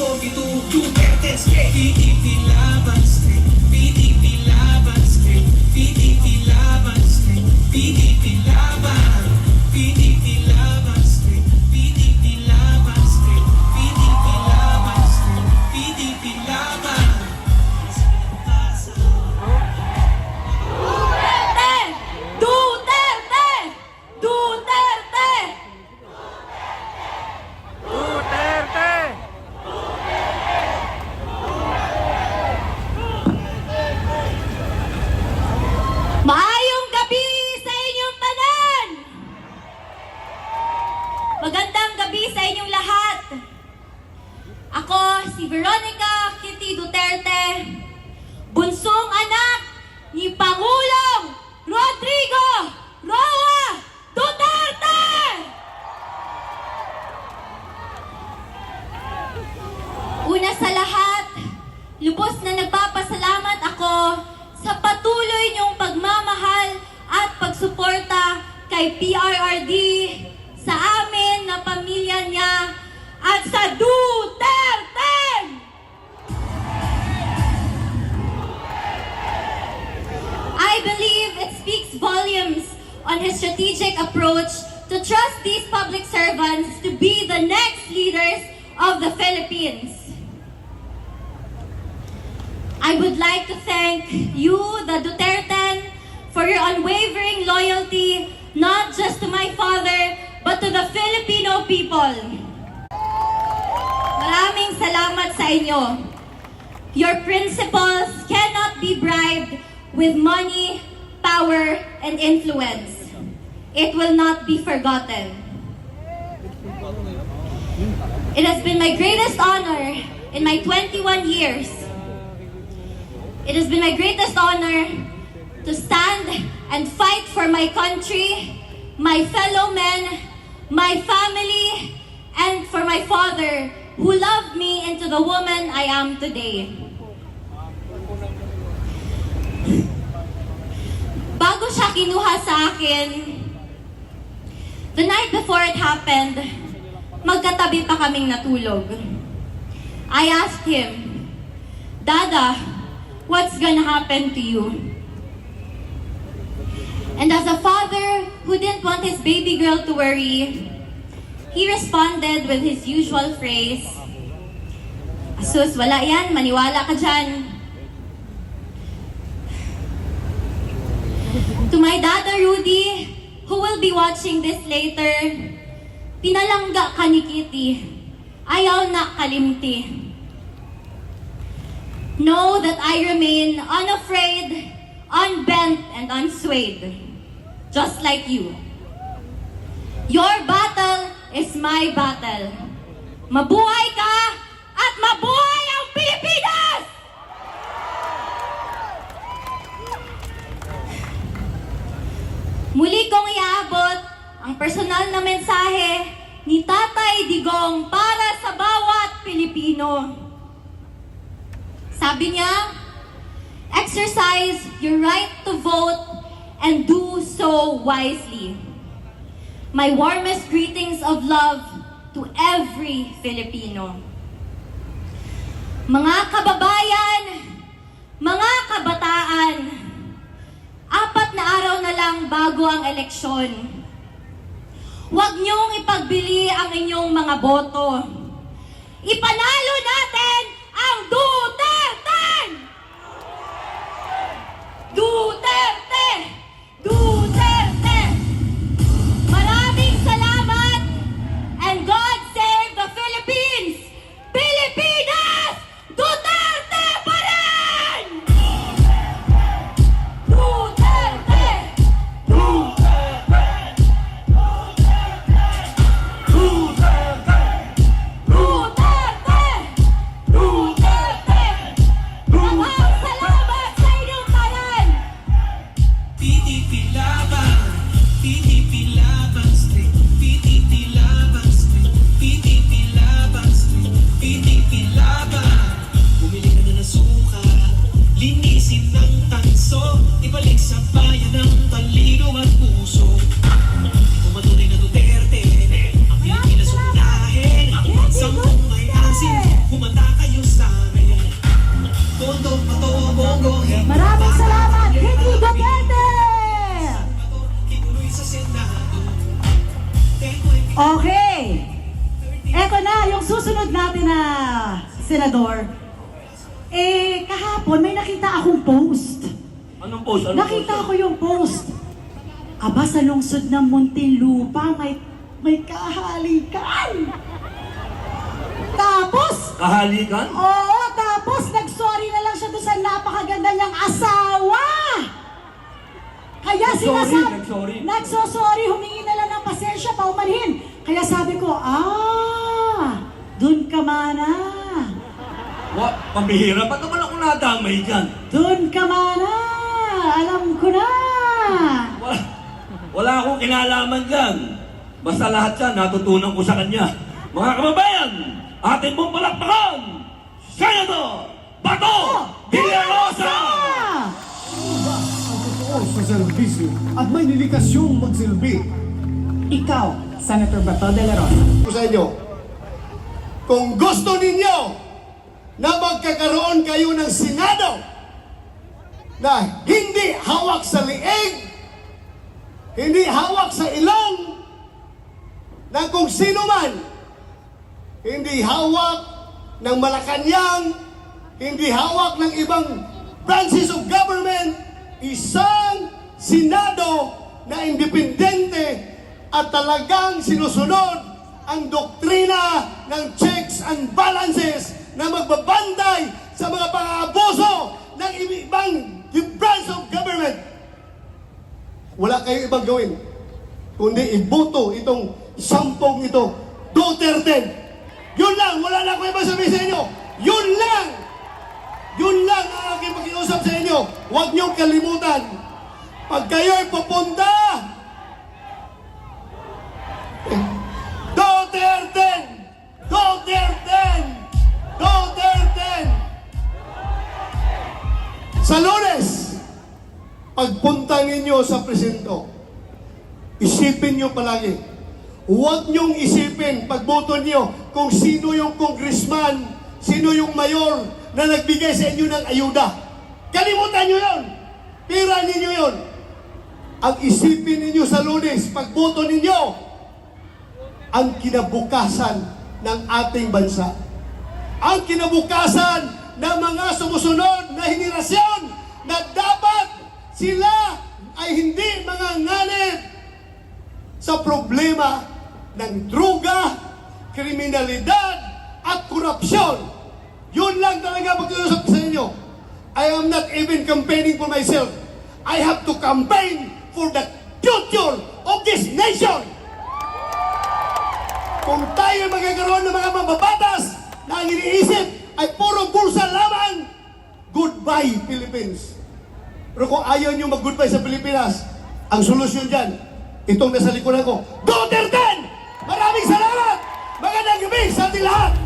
soube pagsuporta kay PRRD, sa amin na pamilya niya, at sa Duterte! I believe it speaks volumes on his strategic approach to trust these public servants to be the next leaders of the Philippines. I would like to thank you, the Duterte, for your unwavering not just to my father, but to the Filipino people. Maraming salamat sa inyo. Your principles cannot be bribed with money, power, and influence. It will not be forgotten. It has been my greatest honor in my 21 years. It has been my greatest honor to stand and fight for my country, my fellow men, my family, and for my father who loved me into the woman I am today. Bago siya kinuha sa akin, the night before it happened, magkatabi pa kaming natulog. I asked him, Dada, what's gonna happen to you? And as a father who didn't want his baby girl to worry, he responded with his usual phrase, Asus, wala yan, maniwala ka dyan. To my dada Rudy, who will be watching this later, pinalangga ka ni Kitty, ayaw na kalimti. Know that I remain unafraid, unbent, and unswayed, just like you. Your battle is my battle. Mabuhay ka at mabuhay ang Pilipinas! Muli kong iaabot ang personal na mensahe ni Tatay Digong para sa bawat Pilipino. Sabi niya, exercise your right to vote and do so wisely. My warmest greetings of love to every Filipino. Mga kababayan, mga kabataan, apat na araw na lang bago ang eleksyon. Huwag niyong ipagbili ang inyong mga boto. Ipanalo be here. Okay. Eto na, yung susunod natin na senador. Eh, kahapon may nakita akong post. Anong post? Anong Nakita post? ko yung post. Aba, sa lungsod ng Muntinlupa, may, may kahalikan. Tapos, Kahalikan? oo, tapos nag-sorry na lang siya doon sa napakaganda niyang asawa. Kaya Nag-sorry, sinasabi, nagsosorry, humingi na lang ng pasensya, paumanhin. Kaya sabi ko, ah, dun ka mana. Wa, pambihira, ba't naman ako nadamay dyan? Dun ka mana. Alam ko na. Wala, wala akong kinalaman dyan. Basta lahat yan, natutunan ko sa kanya. Mga kababayan, atin pong palakpakan, Senator Bato Villarosa! Ah! ang totoo sa serbisyo at may dedikasyong magsilbi. Ikaw, Senator Bato de la Rosa. sa inyo, kung gusto ninyo na magkakaroon kayo ng Senado na hindi hawak sa liig, hindi hawak sa ilong, na kung sino man, hindi hawak ng Malacanang, hindi hawak ng ibang branches of government, isang Senado na independente at talagang sinusunod ang doktrina ng checks and balances na magbabantay sa mga pang-aabuso ng ibang branch of government. Wala kayong ibang gawin kundi iboto itong sampung ito. Duterte. Yun lang. Wala na akong ibang sabihin sa inyo. Yun lang. Yun lang ang aking pakiusap sa inyo. Huwag niyong kalimutan. Pag kayo'y pupunta, pagpunta ninyo sa presinto, isipin nyo palagi, huwag nyong isipin pagboto nyo kung sino yung congressman, sino yung mayor na nagbigay sa inyo ng ayuda. Kalimutan nyo yon. Pira ninyo yon. Ang isipin ninyo sa lunes, pagboto ninyo, ang kinabukasan ng ating bansa. Ang kinabukasan ng mga sumusunod na henerasyon na dapat sila ay hindi mga nganib sa problema ng druga, kriminalidad at korupsyon. Yun lang talaga pag-uusap sa inyo. I am not even campaigning for myself. I have to campaign for the future of this nation. Kung tayo magkakaroon ng mga mababatas na ang iniisip ay puro bulsa lamang, goodbye Philippines. Pero kung ayaw nyo mag-goodbye sa Pilipinas, ang solusyon dyan, itong nasa likuran ko, Duterte! Maraming salamat! Magandang gabi sa ating lahat!